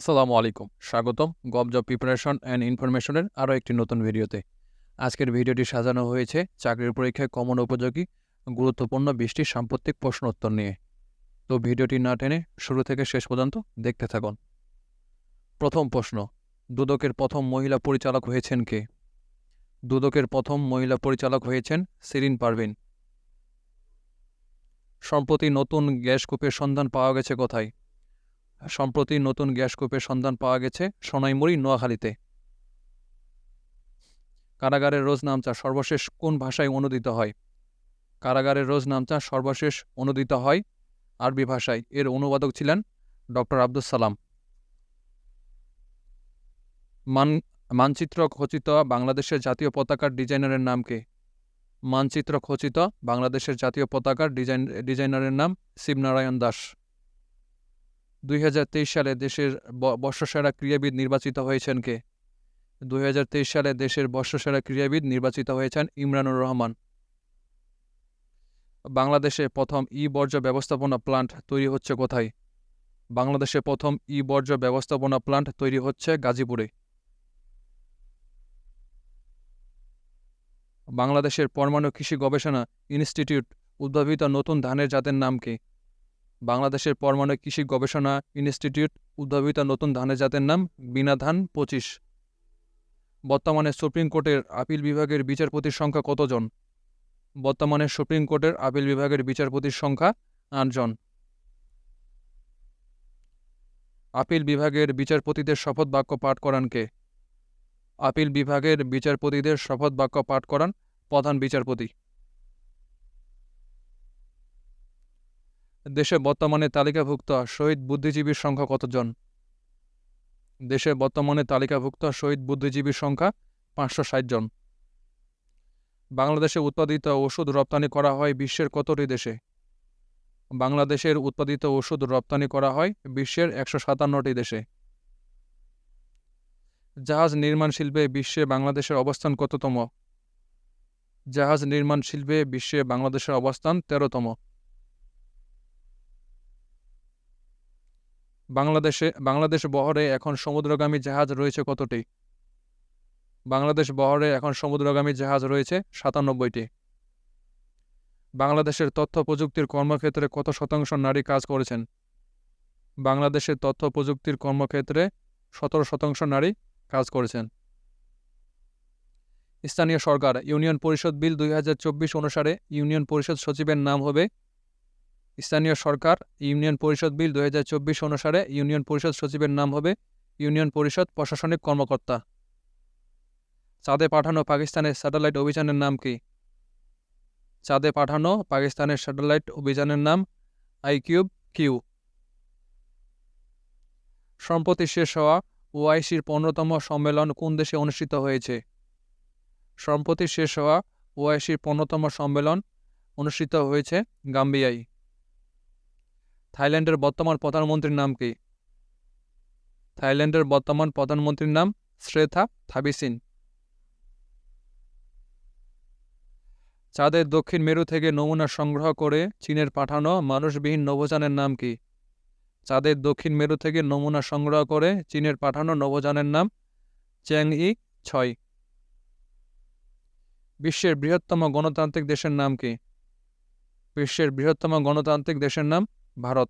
আসসালামু আলাইকুম। স্বাগতম গব জব প্রিপারেশন অ্যান্ড ইনফরমেশনের আরও একটি নতুন ভিডিওতে। আজকের ভিডিওটি সাজানো হয়েছে চাকরির পরীক্ষায় কমন উপযোগী, গুরুত্বপূর্ণ বিশটি সাম্প্রতিক প্রশ্ন উত্তর নিয়ে। তো ভিডিওটি না টেনে শুরু থেকে শেষ পর্যন্ত দেখতে থাকুন। প্রথম প্রশ্ন, দুদকের প্রথম মহিলা পরিচালক হয়েছেন কে? দুদকের প্রথম মহিলা পরিচালক হয়েছেন সিরিন পারভিন। সম্প্রতি নতুন গ্যাস কূপের সন্ধান পাওয়া গেছে কোথায়? সম্প্রতি নতুন গ্যাস কূপের সন্ধান পাওয়া গেছে সোনাইমুড়ি, নোয়াখালীতে। কারাগারের রোজ নামচা সর্বশেষ কোন ভাষায় অনুদিত হয়? কারাগারের রোজ নামচা সর্বশেষ অনুদিত হয় আরবি ভাষায়। এর অনুবাদক ছিলেন ডক্টর আব্দুল সালাম। মান মানচিত্র খচিত বাংলাদেশের জাতীয় পতাকার ডিজাইনারের নাম কে? মানচিত্র খচিত বাংলাদেশের জাতীয় পতাকার ডিজাইন, ডিজাইনারের নাম শিবনারায়ণ দাস। দুই হাজার তেইশ সালে দেশের বর্ষসেরা ক্রীড়াবিদ নির্বাচিত হয়েছেন কে? দুই হাজার তেইশ সালে দেশের বর্ষসেরা ক্রীড়াবিদ নির্বাচিত হয়েছেন ইমরানুর রহমান। বাংলাদেশে প্রথম ই বর্জ্য ব্যবস্থাপনা প্লান্ট তৈরি হচ্ছে কোথায়? বাংলাদেশে প্রথম ই বর্জ্য ব্যবস্থাপনা প্লান্ট তৈরি হচ্ছে গাজীপুরে। বাংলাদেশের পরমাণু কৃষি গবেষণা ইনস্টিটিউট উদ্ভাবিত নতুন ধানের জাতের নাম কি? বাংলাদেশের পরমাণু কৃষি গবেষণা ইনস্টিটিউট উদ্ভাবিত নতুন ধানের জাতের নাম বিনা ধান পঁচিশ। বর্তমানে সুপ্রিম কোর্টের আপিল বিভাগের বিচারপতির সংখ্যা কতজন? বর্তমানে সুপ্রিম কোর্টের আপিল বিভাগের বিচারপতির সংখ্যা আটজন। আপিল বিভাগের বিচারপতিদের শপথ বাক্য পাঠ করান কে? আপিল বিভাগের বিচারপতিদের শপথ বাক্য পাঠ করান প্রধান বিচারপতি। দেশে বর্তমানে তালিকাভুক্ত শহীদ বুদ্ধিজীবীর সংখ্যা কতজন? দেশে বর্তমানে তালিকাভুক্ত শহীদ বুদ্ধিজীবীর সংখ্যা পাঁচশো ষাট জন। বাংলাদেশে উৎপাদিত ওষুধ রপ্তানি করা হয় বিশ্বের কতটি দেশে? বাংলাদেশের উৎপাদিত ওষুধ রপ্তানি করা হয় বিশ্বের একশো সাতান্নটি দেশে। জাহাজ নির্মাণ শিল্পে বিশ্বে বাংলাদেশের অবস্থান কততম? জাহাজ নির্মাণ শিল্পে বিশ্বে বাংলাদেশের অবস্থান তেরোতম। বাংলাদেশে, বাংলাদেশ বহরে এখন সমুদ্রগামী জাহাজ রয়েছে কতটি? বাংলাদেশ বহরে এখন সমুদ্রগামী জাহাজ রয়েছে সাতানব্বইটি। বাংলাদেশের তথ্য প্রযুক্তির কর্মক্ষেত্রে কত শতাংশ নারী কাজ করেছেন? বাংলাদেশের তথ্য প্রযুক্তির কর্মক্ষেত্রে সতেরো শতাংশ নারী কাজ করেছেন। স্থানীয় সরকার, ইউনিয়ন পরিষদ বিল দুই হাজার চব্বিশ অনুসারে ইউনিয়ন পরিষদ সচিবের নাম হবে স্থানীয় সরকার, ইউনিয়ন পরিষদ বিল দু হাজার চব্বিশ অনুসারে ইউনিয়ন পরিষদ সচিবের নাম হবে ইউনিয়ন পরিষদ প্রশাসনিক কর্মকর্তা। চাঁদে পাঠানো পাকিস্তানের স্যাটেলাইট অভিযানের নাম কি? চাঁদে পাঠানো পাকিস্তানের স্যাটেলাইট অভিযানের নাম আইকিউব কিউ। সম্প্রতি শেষ হওয়া ওআইসির পনেরোতম সম্মেলন কোন দেশে অনুষ্ঠিত হয়েছে? সম্প্রতি শেষ হওয়া ওআইসির পনেরোতম সম্মেলন অনুষ্ঠিত হয়েছে গাম্বিয়ায়। থাইল্যান্ডের বর্তমান প্রধানমন্ত্রীর নাম কি? থাইল্যান্ডের বর্তমান প্রধানমন্ত্রীর নাম শ্রেথা থাবিসিন। চাঁদের দক্ষিণ মেরু থেকে নমুনা সংগ্রহ করে চীনের পাঠানো মানুষবিহীন নভোযানের নাম কি? চাঁদের দক্ষিণ মেরু থেকে নমুনা সংগ্রহ করে চীনের পাঠানো নভোযানের নাম চ্যাং ই ছয়। বিশ্বের বৃহত্তম গণতান্ত্রিক দেশের নাম কি? বিশ্বের বৃহত্তম গণতান্ত্রিক দেশের নাম ভারত